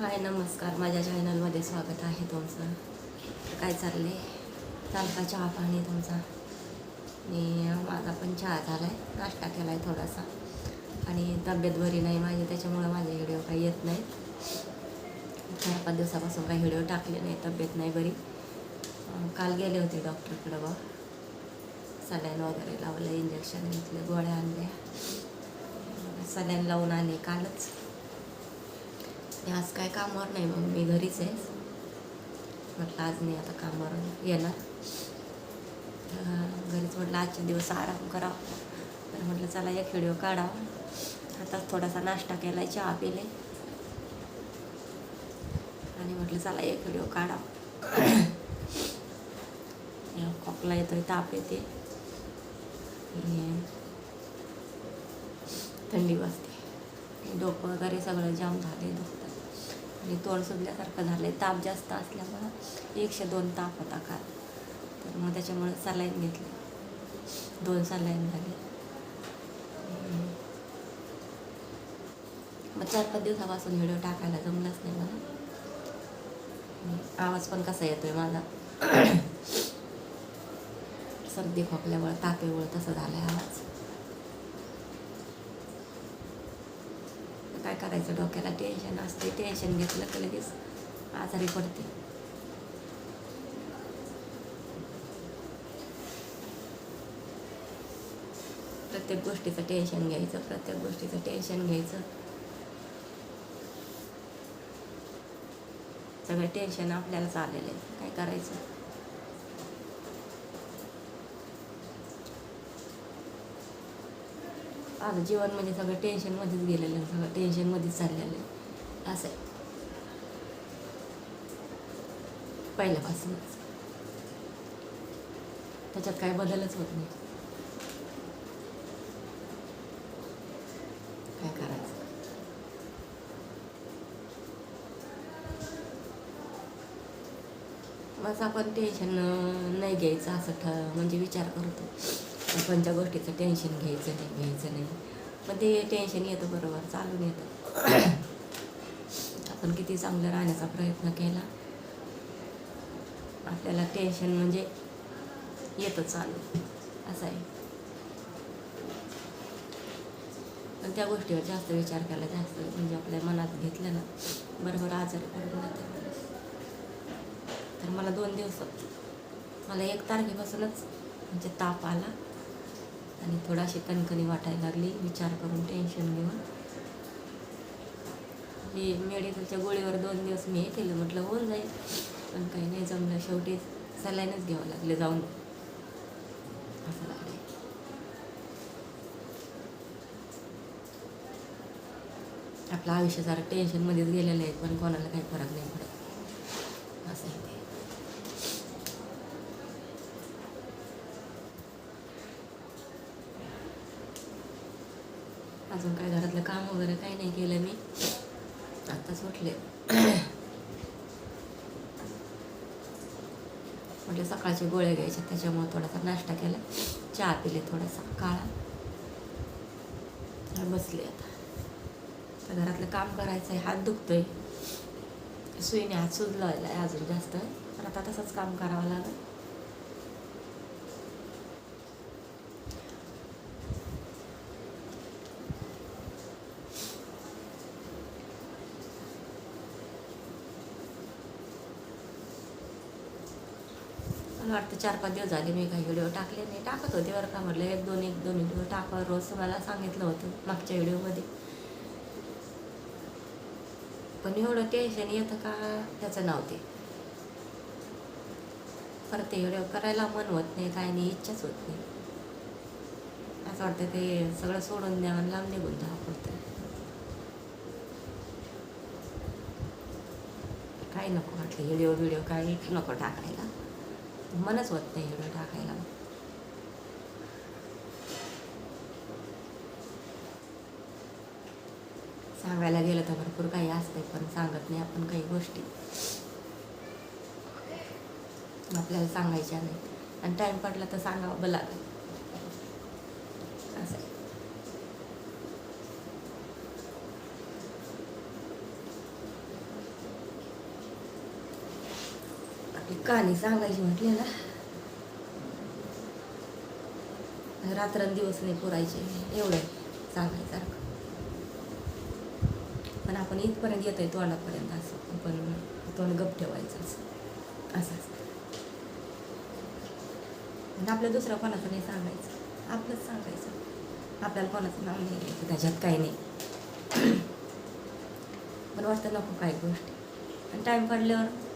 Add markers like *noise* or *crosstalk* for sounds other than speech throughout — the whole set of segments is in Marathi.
हाय नमस्कार. माझ्या चॅनलमध्ये स्वागत आहे तुमचं. काय चालले चालता चहा पाणी तुमचा? मी माझा पण चहा झाला आहे नाश्ता केला आहे थोडासा. आणि तब्येत बरी नाही माझी त्याच्यामुळं माझे व्हिडिओ काही येत नाहीत. चार पाच दिवसापासून काही व्हिडिओ टाकले नाही तब्येत नाही बरी. काल गेले होते डॉक्टरकडं बा सलाईन वगैरे लावलं इंजेक्शन घेतलं गोळ्या आणल्या. सलाईन लावून आले कालच. आणि आज काय कामावर नाही मग? मी घरीच आहे. म्हटलं आज नाही आता कामावर येणार. घरीच म्हटलं आजचे दिवस आराम करावा. तर म्हटलं चला एक व्हिडिओ काढावा. आता थोडासा नाश्ता केला चहा पिले. आणि म्हटलं चला एक व्हिडिओ काढावा. खोकला येतोय ताप येते. थंडी वाजते. डोकं वगैरे सगळं जाम झाले आणि तोंड सुजल्यासारखं झालं आहे ताप जास्त असल्यामुळं एकशे दोन ताप होता काल. तर मग त्याच्यामुळे सलाईन घेतली. दोन सलाईन झाले. मग चार पाच दिवसापासून व्हिडिओ टाकायला जमलंच नाही मला. आवाज पण कसा येतोय माझा? *coughs* सर्दी खोकल्यामुळे तापेमुळे तसं झालं आहे आवाज काय करायचं डोक्याला टेन्शन असते टेन्शन घेतलं की लगेच आजारी पडते. प्रत्येक गोष्टीचं टेन्शन घ्यायचं प्रत्येक गोष्टीचं टेन्शन घ्यायचं. सगळं टेन्शन आपल्यालाच आलेलं आहे. काय करायचं? आता जीवन म्हणजे सगळं टेन्शनमध्येच गेलेलं सगळं टेन्शनमध्येच चाललेलं आहे. असं आहे. पहिल्यापासूनच. त्याच्यात काय बदलच होत नाही. काय करायचं? बस आपण टेन्शन नाही घ्यायचं असं ठ म्हणजे विचार करतो. कोणत्या गोष्टीचं टेन्शन घ्यायचं नाही घ्यायचं नाही. पण ते टेन्शन येतं बरोबर चालून येतं. *coughs* आपण किती चांगलं राहण्याचा प्रयत्न केला आपल्याला टेन्शन म्हणजे येतं चालू. असं आहे. पण त्या गोष्टीवर जास्त विचार केला जास्त म्हणजे आपल्या मनात घेतलं ना बरोबर आजारी पडून जाते तर मला दोन दिवस मला एक तारखेपासूनच म्हणजे ताप आला. आणि थोडाशी कणकणी वाटायला लागली. विचार करून टेन्शन घेऊन. मी मेडिकलच्या गोळीवर दोन दिवस मी हे केलं. म्हटलं होऊन जाईल. पण काही नाही जमलं. शेवटी सलाईनच घ्यावं लागले जाऊन. असं लागले. आपलं आयुष्य जरा टेन्शनमध्येच गेलेलं आहे. पण कोणाला काही फरक नाही पडत असं आहे ते अजून काय घरातलं काम वगैरे काही नाही केलं मी. आत्ताच उठले. म्हटलं सकाळचे गोळे घ्यायचे त्याच्यामुळे थोडासा नाश्ता केला. चहा पिले थोडासा काळा. बसले आता. तर घरातलं काम करायचं आहे हात दुखतोय. सुईने हात सुजलायला आहे अजून जास्त. पण आता तसंच काम करावं लागेल. मला वाटतं चार पाच दिवस झाले मी काही व्हिडिओ टाकले नाही. टाकत होते बरं का म्हटलं एक दोन एक दोन व्हिडिओ टाका. रोज मला सांगितलं होतं मागच्या व्हिडिओमध्ये. पण एवढं टेन्शन येतं का त्याचं नाव ते. परत ते व्हिडिओ करायला मन होत नाही काय नाही इच्छाच होत नाही. असं वाटतं ते सगळं सोडून द्या आणि लांब निघून जावं पडतं काही नको वाटलं व्हिडिओ व्हिडिओ काही नको टाकायला. मनच होत नाही एवढं टाकायला. सांगायला गेलं तर भरपूर काही असतंय पण सांगत नाही आपण काही गोष्टी. आपल्याला सांगायच्या नाही आणि टाईम पडला तर सांगावं लागेल. असं कहाणी सांगायची म्हटली ना. रात्रंदिवस नाही पुरायचे एवढं सांगायसारखं. पण आपण इथपर्यंत येतोय तोंडापर्यंत असं. पण तोंड गप ठेवायचं असं. असं असतं. आणि आपलं दुसरं कोणाचं नाही सांगायचं. आपलंच सांगायचं. आपल्याला कोणाचं नाव नाही घ्यायचं त्याच्यात काही नाही. पण वाटतं नको काही गोष्टी. आणि टाईम पडल्यावर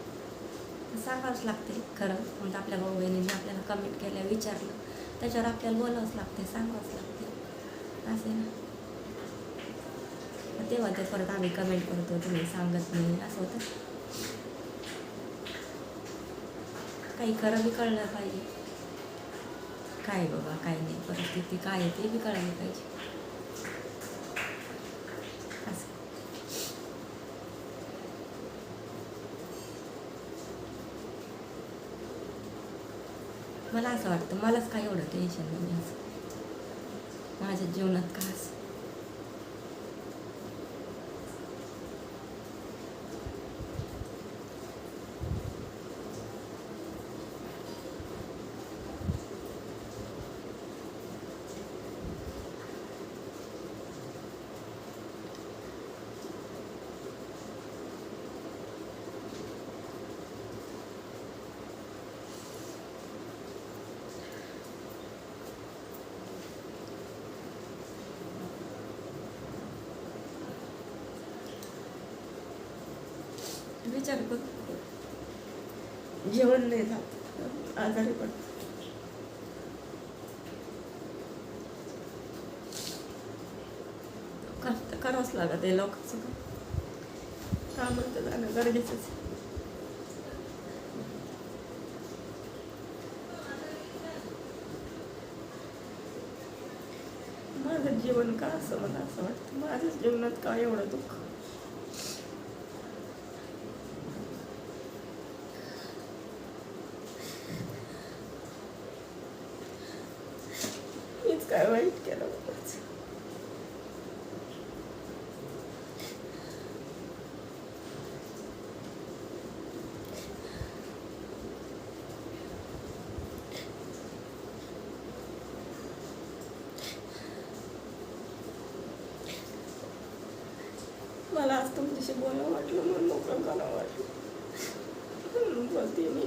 सांगावंच लागते खरं. म्हणजे आपल्या भाऊ बहिणीने आपल्याला कमेंट केल्या विचारलं. त्याच्यावर आपल्याला बोलावंच लागते सांगावंच लागते. असे ना. मग तेव्हा ते परत आम्ही कमेंट करतो तुम्ही सांगत नाही. असं होतं. काही खरं बी कळलं पाहिजे. काय बाबा काय नाही. परिस्थिती काय आहे ते बी कळायला पाहिजे असं मला असं वाटतं मलाच काय एवढं टेन्शन नाही माझ्या जीवनात का असं विचार करतो जेवण नाही जात आजारी पड कष्ट करावंच लागत आहे लोकांचं काम तर जाणं गरजेचंच आहे. माझं जीवन का असं मला असं वाटतं? माझ्याच जीवनात का एवढं दुःख मीच काय वाईट केलं बाबाच मला आज तुमच्याशी बोलावं वाटलं म्हणून मोकळं करावं वाटलं म्हणून बोलते मी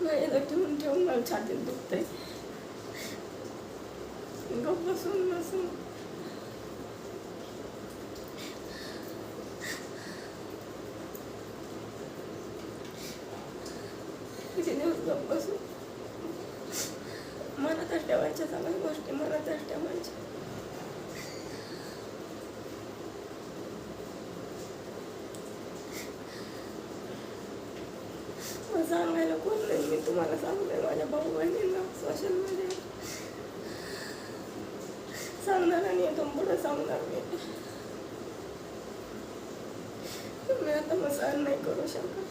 नाही तर ठेवून ठेवून मला छातीत दुखतंय गप बसून बसून किती दिवस गप बसून मनातच मला गोष्टी म्हणजे. मग सांगायला कोण नाही मी तुम्हाला सांगते माझ्या भाऊ बहिणींना सोशल मीडिया सांगणार आणि इथून पुढे सांगणार मी. मी आता मग सहन नाही करू शकत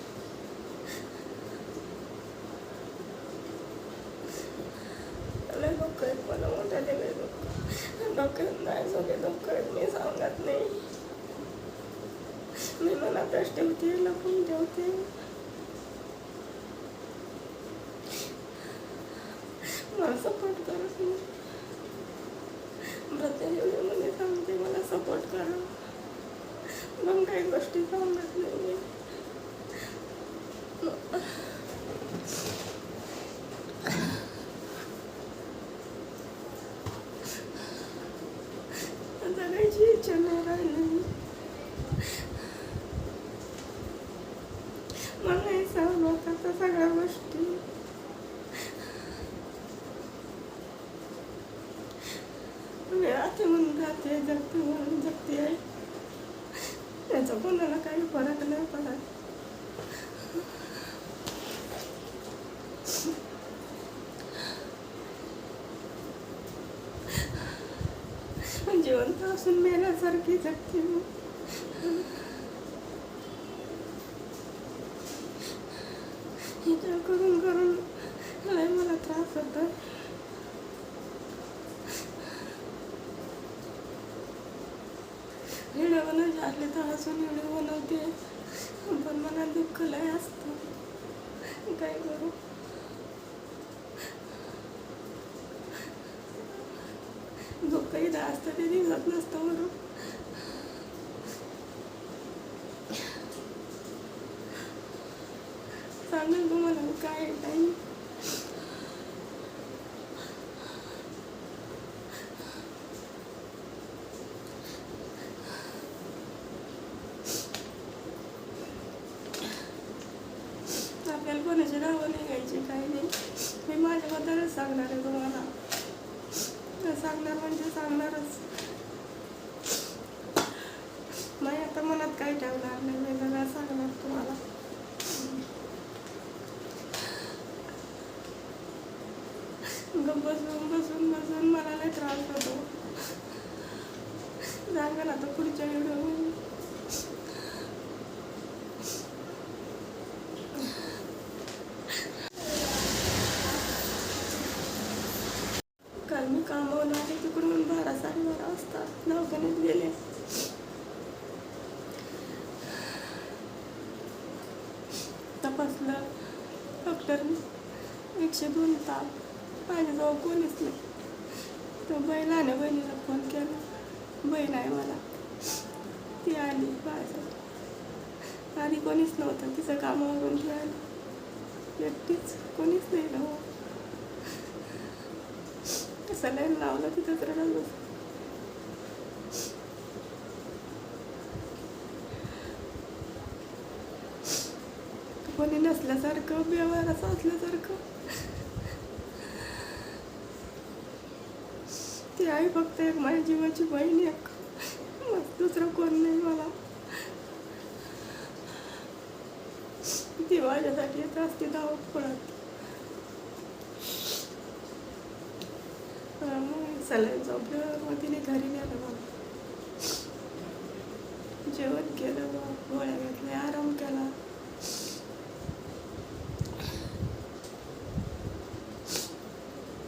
लय दुःख आहेत मला मोठ्या लय दुःख नाही सगळे दुःख आहेत मी सांगत नाही. मी मनातच ठेवते लपून ठेवते मला सपोर्ट करत नाही प्रत्येक व्हिडिओमध्ये सांगते मला सपोर्ट करा. मग काही गोष्टी सांगत नाही Hiç hiç. जिवंत असून मेल्यासारखी जगते मी. विचार करून करून लय मला त्रास होतो व्हिडिओ बनवायचे असले तर हसून व्हिडिओ बनवते. पण मला दुःख लय असतं. काय करू? काही जास्त असतं ते दिसत नसतं बरं सांगेल तुम्हाला काय टाईम नाही. आपल्याला कोणाची नावं नाही घ्यायची काही नाही. मी माझ्याबद्दलच सांगणार आहे तुम्हाला. तर सांगणार म्हणजे सांगणारच. नाही आता मनात काही ठेवणार नाही. मी सांगणार तुम्हाला. बसून बसून बसून मला लय त्रास होतो. सांगा ना आता पुढच्या व्हिडिओ काल मी कामावून आले तिकडून बारा साडेबारा वाजता दवाखान्यात गेले तपासलं डॉक्टरने दोन ताप. माझ्याजवळ कोणीच नाही. तो बैलाने बहिणीला फोन केला. बहीण आहे मला. ती आली माझ्यासाठी आधी कोणीच नव्हतं. तिचं कामावरून ती आली एकटीच कोणीच नाही ना हो. सलाईन लावलं तिथंच रडत असल्यासारखं कोणी व्यवहाराचं असल्यासारखं. ती आई फक्त एक माझ्या जीवाची बहीण एक मग दुसरं कोण नाही मला. ती माझ्यासाठी येत असते धावत पळत मग सलाईन झोपल्यावर मग तिने घरी गेलं मला. जेवण केलं मग गोळ्या घेतल्या आराम केला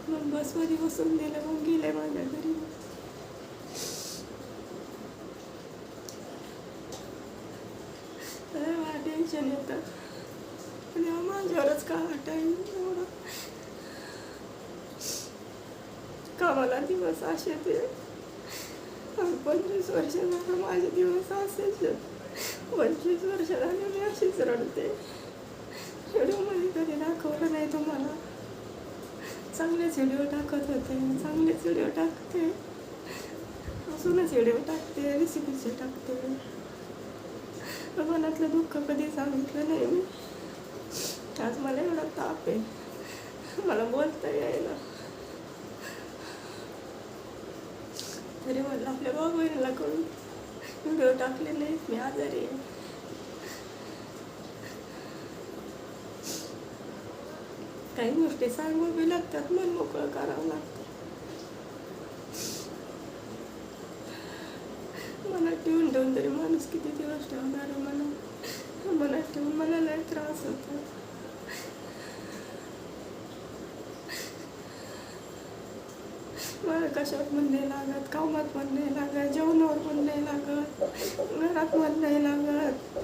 मग बसमध्ये बसून दिलं मग गेले माझ्या घरी. अरे मला टेन्शन येतं. तेव्हा माझ्यावरच का टाईम एवढा? कामाला दिवस असे ते. पंचवीस वर्ष झालं माझे दिवस असेच. पंचवीस वर्ष झाले मी अशीच रडते. व्हिडिओमध्ये कधी दाखवलं नाही तुम्हाला. चांगलेच व्हिडिओ टाकत होते चांगलेच व्हिडिओ टाकते. असूनच व्हिडिओ टाकते रेसिपीचे टाकते. मनातलं दुःख कधी सांगितलं नाही मी. आज मला एवढा ताप आहे. मला बोलता यायला. तरी म्हणलं आपल्या बाबा बहिणीला करून. व्हिडिओ टाकले नाहीत मी आजारी आहे. काही गोष्टी सांगू लागतात मन मोकळं करावं लागतं. मनात ठेवून ठेवून तरी माणूस किती दिवस ठेवणार मला मनात ठेवून मला लय त्रास होतो. मला कशात पण नाही लागत कामात पण नाही लागत जेवणावर पण नाही लागत घरात पण नाही लागत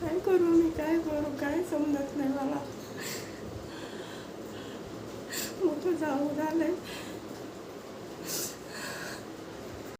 काय करू मी? काय करू? काय समजत नाही मला. मोठं जाऊ झालंय.